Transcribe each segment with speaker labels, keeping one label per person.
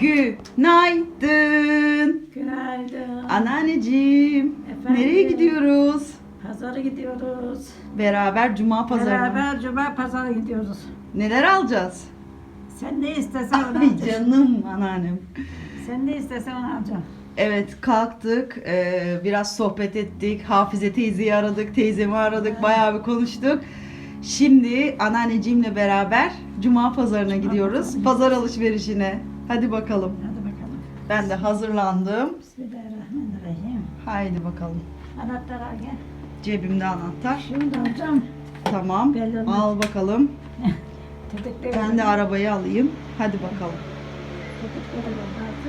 Speaker 1: Günaydın.
Speaker 2: Günaydın.
Speaker 1: Anneanneciğim.
Speaker 2: Efendim?
Speaker 1: Nereye gidiyoruz?
Speaker 2: Pazara gidiyoruz.
Speaker 1: Beraber cuma pazarına.
Speaker 2: Beraber cuma pazara gidiyoruz.
Speaker 1: Neler alacağız?
Speaker 2: Sen ne istesen onu
Speaker 1: Ay
Speaker 2: alacaksın.
Speaker 1: canım anneannem.
Speaker 2: Sen ne istesen onu alacaksın.
Speaker 1: Evet kalktık, eee, biraz sohbet ettik, Hafize teyzeyi aradık, teyzemi aradık, bayağı bir konuştuk. Şimdi anneanneciğimle beraber Cuma pazarına gidiyoruz,
Speaker 2: pazarına
Speaker 1: pazar alışverişine. Hadi bakalım.
Speaker 2: Hadi bakalım.
Speaker 1: Ben de hazırlandım.
Speaker 2: Bismillahirrahmanirrahim.
Speaker 1: Haydi bakalım.
Speaker 2: Anahtar al gel.
Speaker 1: Cebimde anahtar.
Speaker 2: Da alacağım.
Speaker 1: Tamam. Al bakalım. Ben de arabayı alayım. Hadi bakalım.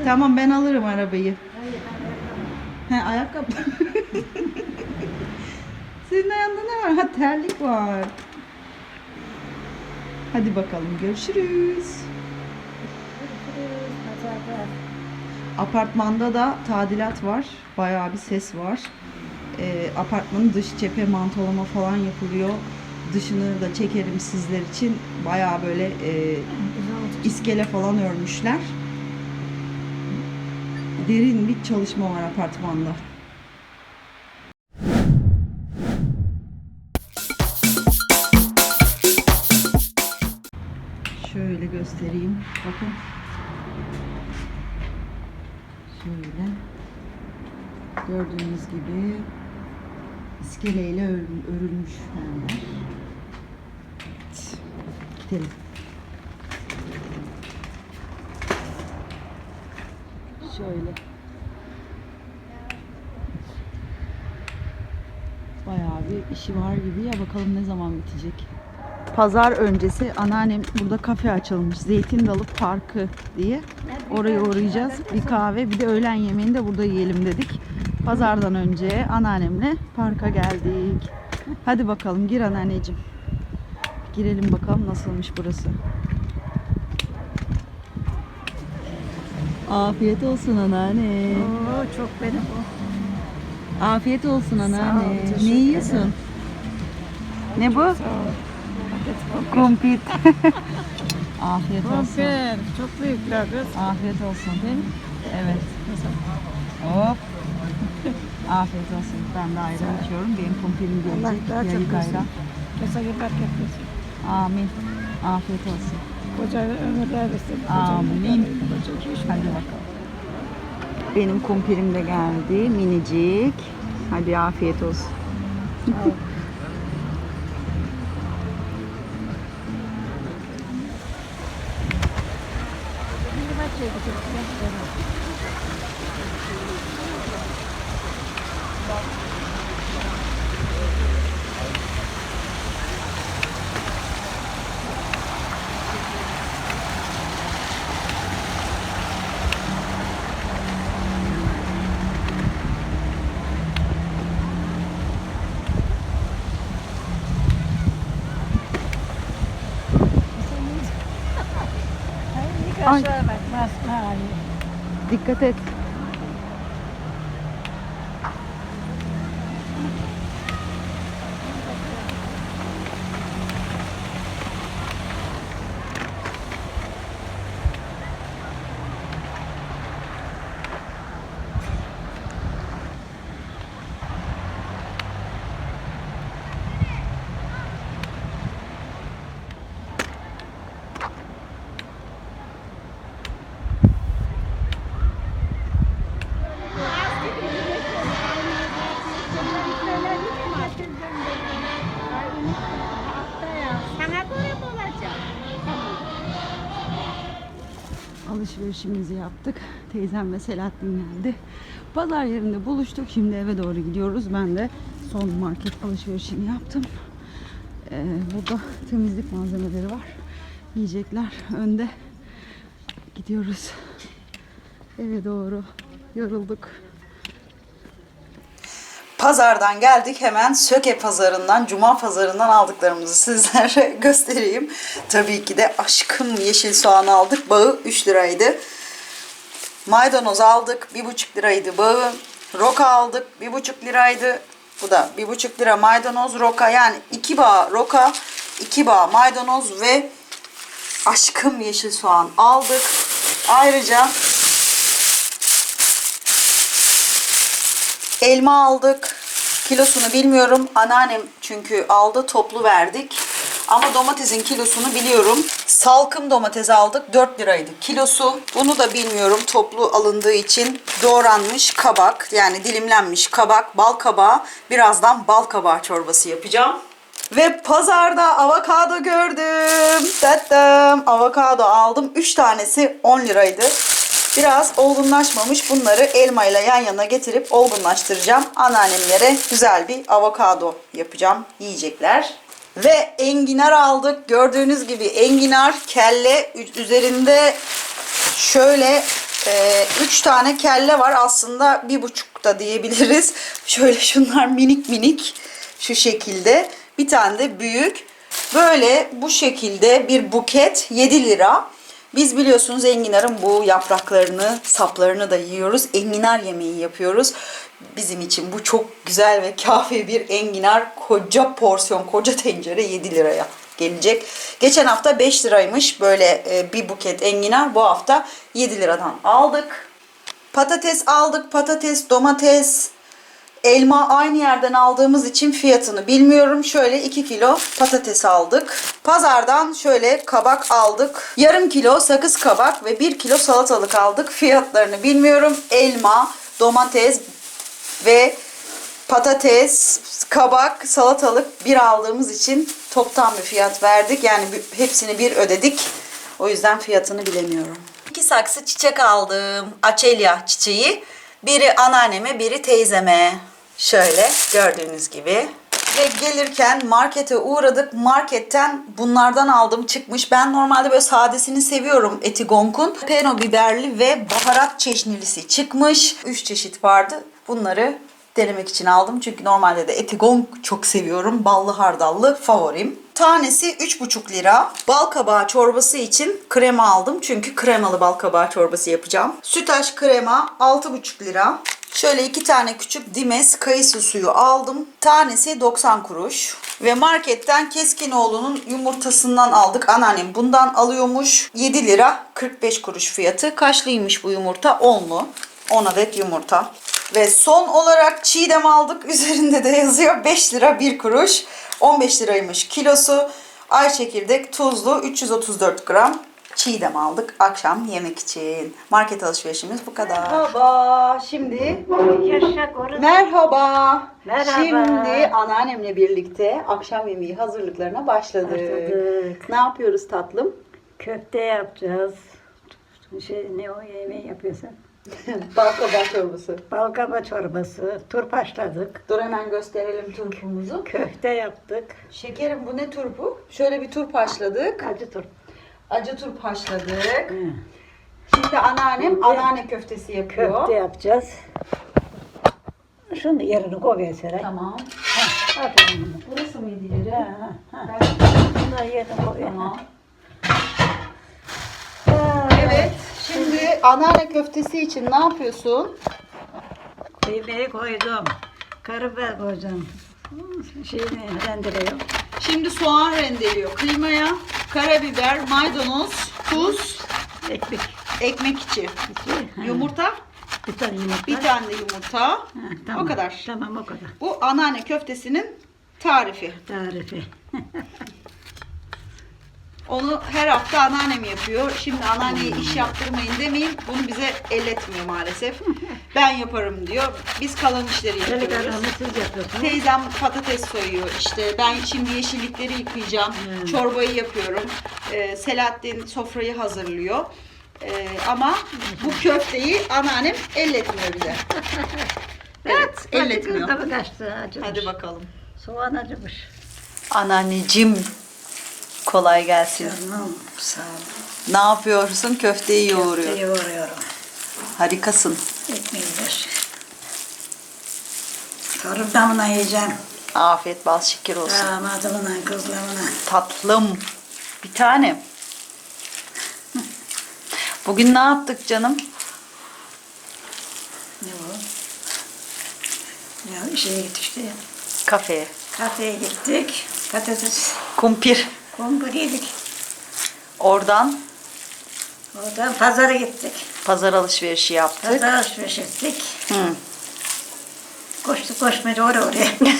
Speaker 1: Tamam ben alırım arabayı.
Speaker 2: Hayır.
Speaker 1: He ayakkabı. Senin ayağında ne var? Ha terlik var. Hadi bakalım görüşürüz. Apartmanda da tadilat var. Bayağı bir ses var. Ee, apartmanın dış cephe mantolama falan yapılıyor. Dışını da çekerim sizler için. Bayağı böyle e, iskele falan örmüşler. Derin bir çalışma var apartmanda. Şöyle göstereyim. Bakın. Şöyle. Gördüğünüz gibi iskeleyle örül- örülmüş yerler. Evet. Gidelim. Şöyle. Bayağı bir işi var gibi ya bakalım ne zaman bitecek. Pazar öncesi anneannem burada kafe açılmış. Zeytin Dalı Parkı diye. Oraya uğrayacağız. Bir kahve bir de öğlen yemeğini de burada yiyelim dedik. Pazardan önce anneannemle parka geldik. Hadi bakalım gir anneanneciğim. Girelim bakalım nasılmış burası. Afiyet olsun anneanne.
Speaker 2: Oo çok benim bu.
Speaker 1: Afiyet olsun
Speaker 2: Sağ ol,
Speaker 1: anneanne. Ne yiyorsun?
Speaker 2: ederim.
Speaker 1: Ne bu?
Speaker 2: Sağ ol.
Speaker 1: Kumpit. Afiyet olsun.
Speaker 2: Konfer. Çok büyükler kız.
Speaker 1: Afiyet olsun. Evet. Hop. Afiyet olsun. Ben de ayran içiyorum. Benim kumpirim
Speaker 2: Allah
Speaker 1: gelecek.
Speaker 2: daha çok
Speaker 1: Yayık
Speaker 2: versin.
Speaker 1: ayran.
Speaker 2: Kısa yıllar yapıyorsun.
Speaker 1: Amin. Afiyet olsun.
Speaker 2: Koca ömürler versin.
Speaker 1: Amin.
Speaker 2: Koca iki
Speaker 1: Hadi bakalım. Benim kumpirim de geldi. Minicik. Hadi afiyet olsun.
Speaker 2: Sağ ol. Thank you.
Speaker 1: Dikkat et. Alışverişimizi yaptık. Teyzem ve Selahattin geldi. Pazar yerinde buluştuk. Şimdi eve doğru gidiyoruz. Ben de son market alışverişini yaptım. Ee, burada temizlik malzemeleri var. Yiyecekler önde. Gidiyoruz. Eve doğru. Yorulduk. Pazardan geldik hemen Söke pazarından, Cuma pazarından aldıklarımızı sizlere göstereyim. Tabii ki de aşkım yeşil soğan aldık. Bağı 3 liraydı. Maydanoz aldık. 1,5 liraydı bağı. Roka aldık. 1,5 liraydı. Bu da 1,5 lira maydanoz roka. Yani 2 bağ roka, 2 bağ maydanoz ve aşkım yeşil soğan aldık. Ayrıca elma aldık. Kilosunu bilmiyorum. Anneannem çünkü aldı toplu verdik. Ama domatesin kilosunu biliyorum. Salkım domates aldık. 4 liraydı kilosu. Bunu da bilmiyorum. Toplu alındığı için doğranmış kabak yani dilimlenmiş kabak, bal kabağı. Birazdan bal kabağı çorbası yapacağım. Ve pazarda avokado gördüm. Tattım. Avokado aldım. 3 tanesi 10 liraydı. Biraz olgunlaşmamış. Bunları elmayla yan yana getirip olgunlaştıracağım. Anneannemlere güzel bir avokado yapacağım. Yiyecekler. Ve enginar aldık. Gördüğünüz gibi enginar kelle üzerinde şöyle 3 tane kelle var. Aslında bir buçuk da diyebiliriz. Şöyle şunlar minik minik şu şekilde. Bir tane de büyük. Böyle bu şekilde bir buket 7 lira. Biz biliyorsunuz enginarın bu yapraklarını, saplarını da yiyoruz. Enginar yemeği yapıyoruz. Bizim için bu çok güzel ve kafi bir enginar. Koca porsiyon, koca tencere 7 liraya gelecek. Geçen hafta 5 liraymış böyle e, bir buket enginar. Bu hafta 7 liradan aldık. Patates aldık. Patates, domates, elma aynı yerden aldığımız için fiyatını bilmiyorum. Şöyle 2 kilo patates aldık. Pazardan şöyle kabak aldık. Yarım kilo sakız kabak ve 1 kilo salatalık aldık. Fiyatlarını bilmiyorum. Elma, domates ve patates, kabak, salatalık bir aldığımız için toptan bir fiyat verdik. Yani hepsini bir ödedik. O yüzden fiyatını bilemiyorum. İki saksı çiçek aldım. Açelya çiçeği. Biri anneanneme, biri teyzeme. Şöyle gördüğünüz gibi. Ve gelirken markete uğradık. Marketten bunlardan aldım çıkmış. Ben normalde böyle sadesini seviyorum Etigonk'un. Peno biberli ve baharat çeşnilisi çıkmış. Üç çeşit vardı. Bunları denemek için aldım. Çünkü normalde de Etigonk çok seviyorum. Ballı hardallı favorim. Tanesi 3,5 lira. Bal kabağı çorbası için krema aldım. Çünkü kremalı bal kabağı çorbası yapacağım. Sütaş krema 6,5 lira. Şöyle iki tane küçük Dimes kayısı suyu aldım. Tanesi 90 kuruş. Ve marketten Keskinoğlu'nun yumurtasından aldık. Anneannem bundan alıyormuş. 7 lira 45 kuruş fiyatı. Kaçlıymış bu yumurta? 10'lu. 10 adet yumurta. Ve son olarak çiğdem aldık. Üzerinde de yazıyor 5 lira 1 kuruş. 15 liraymış kilosu. Ay çekirdek tuzlu 334 gram. Çiğdem aldık akşam yemek için. Market alışverişimiz bu kadar. Merhaba. Şimdi. Merhaba.
Speaker 2: Merhaba.
Speaker 1: Şimdi anneannemle birlikte akşam yemeği hazırlıklarına başladık.
Speaker 2: Başladık.
Speaker 1: Ne yapıyoruz tatlım?
Speaker 2: Köfte yapacağız. Şey, ne o yemeği yapıyorsun?
Speaker 1: Bal kabağı çorbası.
Speaker 2: Balgama çorbası, turp haşladık.
Speaker 1: Dur hemen gösterelim turpumuzu.
Speaker 2: Köfte yaptık.
Speaker 1: Şekerim bu ne turpu? Şöyle bir turp haşladık.
Speaker 2: Acı turp.
Speaker 1: Acı turp haşladık.
Speaker 2: Hı.
Speaker 1: Şimdi anneannem anneanne köftesi yapıyor.
Speaker 2: Köfte yapacağız. Şunu yerini koy mesela.
Speaker 1: Tamam.
Speaker 2: Ha, aferin.
Speaker 1: Burası mıydı yeri?
Speaker 2: Ha, ha.
Speaker 1: Ben-
Speaker 2: Bunu yerini koy.
Speaker 1: Tamam. Şimdi anneanne köftesi için ne yapıyorsun?
Speaker 2: Kıymayı koydum. Karabiber koyacağım. Şeyini rendeliyorum.
Speaker 1: Şimdi soğan rendeliyor. Kıymaya karabiber, maydanoz, tuz,
Speaker 2: Ekmek.
Speaker 1: ekmek içi,
Speaker 2: İki. ha.
Speaker 1: yumurta,
Speaker 2: Bir tane yumurta.
Speaker 1: bir tane de yumurta.
Speaker 2: Ha, tamam.
Speaker 1: O kadar.
Speaker 2: Tamam o kadar.
Speaker 1: Bu anneanne köftesinin tarifi.
Speaker 2: Tarifi.
Speaker 1: Onu her hafta anneannem yapıyor. Şimdi anneanneye iş yaptırmayın demeyin. Bunu bize elletmiyor maalesef. Ben yaparım diyor. Biz kalan işleri yapıyoruz.
Speaker 2: adamı siz yapıyorsunuz.
Speaker 1: Teyzem patates soyuyor işte. Ben şimdi yeşillikleri yıkayacağım.
Speaker 2: Hmm.
Speaker 1: Çorbayı yapıyorum. Ee, Selahattin sofrayı hazırlıyor. Ee, ama bu köfteyi anneannem elletmiyor bize. Evet, elletmiyor.
Speaker 2: Tabii kaçtı acımış.
Speaker 1: Hadi bakalım.
Speaker 2: Soğan acımış.
Speaker 1: Anneanneciğim kolay gelsin.
Speaker 2: Canım sağ ol.
Speaker 1: Ne yapıyorsun? Köfteyi yoğuruyor.
Speaker 2: Köfteyi yoğuruyorum.
Speaker 1: Harikasın.
Speaker 2: Ekmeği ver. Karım damına yiyeceğim.
Speaker 1: Afiyet bal şeker olsun.
Speaker 2: Damadımla kızlarımla.
Speaker 1: Tatlım. Bir tane. Bugün ne yaptık canım?
Speaker 2: Ne o? Ya şeye gittik işte.
Speaker 1: Kafeye.
Speaker 2: Kafeye gittik. Patates
Speaker 1: Kumpir.
Speaker 2: Kumpir yedik.
Speaker 1: Oradan
Speaker 2: Oradan pazara gittik.
Speaker 1: Pazar alışverişi yaptık.
Speaker 2: Pazar alışveriş ettik.
Speaker 1: Hı.
Speaker 2: Koştuk koşmaca oraya oraya.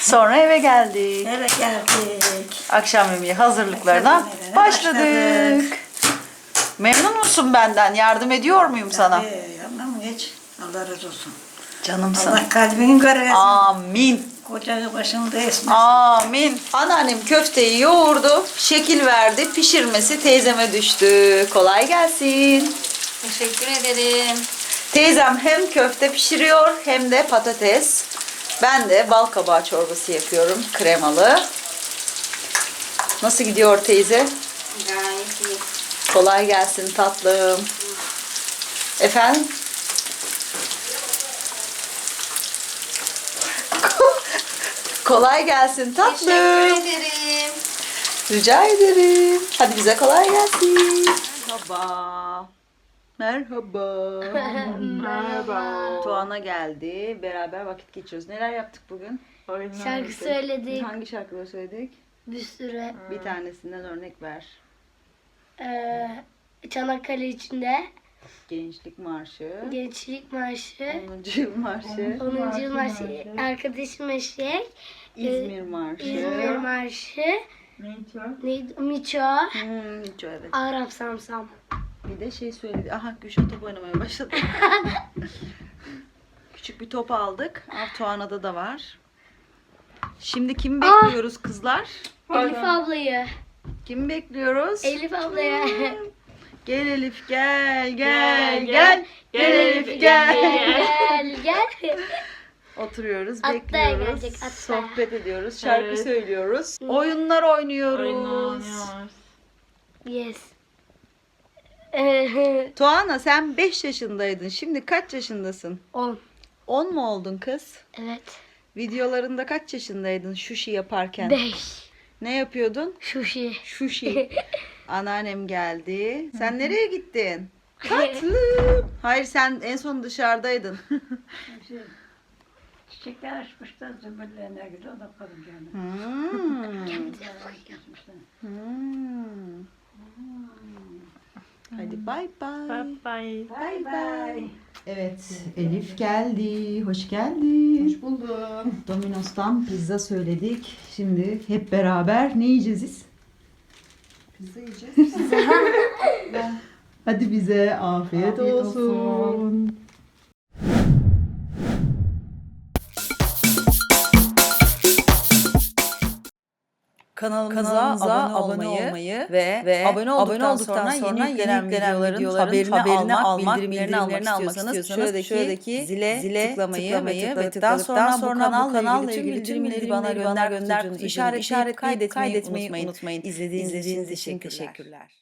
Speaker 1: Sonra eve geldik.
Speaker 2: Eve geldik.
Speaker 1: Akşam yemeği hazırlıklarına
Speaker 2: Akşam yemeğine
Speaker 1: başladık.
Speaker 2: başladık.
Speaker 1: Memnun musun benden? Yardım ediyor muyum sana?
Speaker 2: Ee, anlam geç. Allah razı olsun.
Speaker 1: Canımsın.
Speaker 2: Allah kalbini göreversin.
Speaker 1: Amin.
Speaker 2: Koca başında esmesin.
Speaker 1: Amin. Anneannem köfteyi yoğurdu, şekil verdi, pişirmesi teyzeme düştü. Kolay gelsin.
Speaker 3: Teşekkür ederim.
Speaker 1: Teyzem hem köfte pişiriyor hem de patates. Ben de bal kabağı çorbası yapıyorum, kremalı. Nasıl gidiyor teyze?
Speaker 3: Gayet iyi.
Speaker 1: Kolay gelsin tatlım. Efendim? Kolay gelsin tatlım.
Speaker 3: Teşekkür ederim.
Speaker 1: Rica ederim. Hadi bize kolay gelsin. Merhaba. Merhaba.
Speaker 3: Merhaba.
Speaker 1: Tuana geldi. Beraber vakit geçiyoruz. Neler yaptık bugün?
Speaker 3: Şarkı söyledik
Speaker 1: Hangi şarkıları söyledik?
Speaker 3: bir sürü.
Speaker 1: Bir tanesinden örnek ver.
Speaker 3: Ee, Çanakkale içinde
Speaker 1: Gençlik Marşı.
Speaker 3: Gençlik Marşı,
Speaker 1: 10. Yıl Marşı.
Speaker 3: 10. Yıl Marşı, Arkadaşım Eşek,
Speaker 1: İzmir Marşı.
Speaker 3: İzmir Marşı, neydi? Miço,
Speaker 1: Hmm, hiç evet.
Speaker 3: Arap Samsam.
Speaker 1: Bir de şey söyledi. Aha Gülşah top oynamaya başladı. Küçük bir top aldık. Ah, Tuana'da da var. Şimdi kimi bekliyoruz kızlar?
Speaker 3: Elif ablayı.
Speaker 1: Kimi bekliyoruz?
Speaker 3: Elif ablaya.
Speaker 1: Gel Elif gel gel gel. Gel Elif gel.
Speaker 3: gel gel.
Speaker 1: Oturuyoruz,
Speaker 3: Atlaya
Speaker 1: bekliyoruz.
Speaker 3: gelecek.
Speaker 1: Sohbet ediyoruz, şarkı söylüyoruz. Oyunlar oynuyoruz.
Speaker 3: Yes.
Speaker 1: Tuana sen 5 yaşındaydın. Şimdi kaç yaşındasın?
Speaker 3: 10.
Speaker 1: 10 mu oldun kız?
Speaker 3: Evet.
Speaker 1: Videolarında kaç yaşındaydın şuşi yaparken?
Speaker 3: 5.
Speaker 1: Ne yapıyordun?
Speaker 3: Şuşi.
Speaker 1: Şuşi. Anneannem geldi. Sen nereye gittin? Tatlım. Hayır sen en son dışarıdaydın.
Speaker 2: Çiçekler açmışlar zümbürlerine göre o da kadın geldi.
Speaker 1: Hmm. Hmm. Hadi bay bay.
Speaker 2: Bay bay.
Speaker 1: Evet, Elif geldi. Hoş geldin. Hoş buldum. Domino's'tan pizza söyledik. Şimdi hep beraber ne yiyeceğiz? Pizza yiyeceğiz. Hadi bize afiyet, olsun. Kanalımıza, abone, olmayı, ve, abone olduktan, sonra, yeni gelen videoların, haberini, almak, bildirimlerini almak istiyorsanız, şuradaki, zile, tıklamayı, ve tıkladıktan sonra, bu kanalla ilgili bütün bildirimleri bana gönder, gönder, işaret, işaret kaydetmeyi, unutmayın. İzlediğiniz için teşekkürler.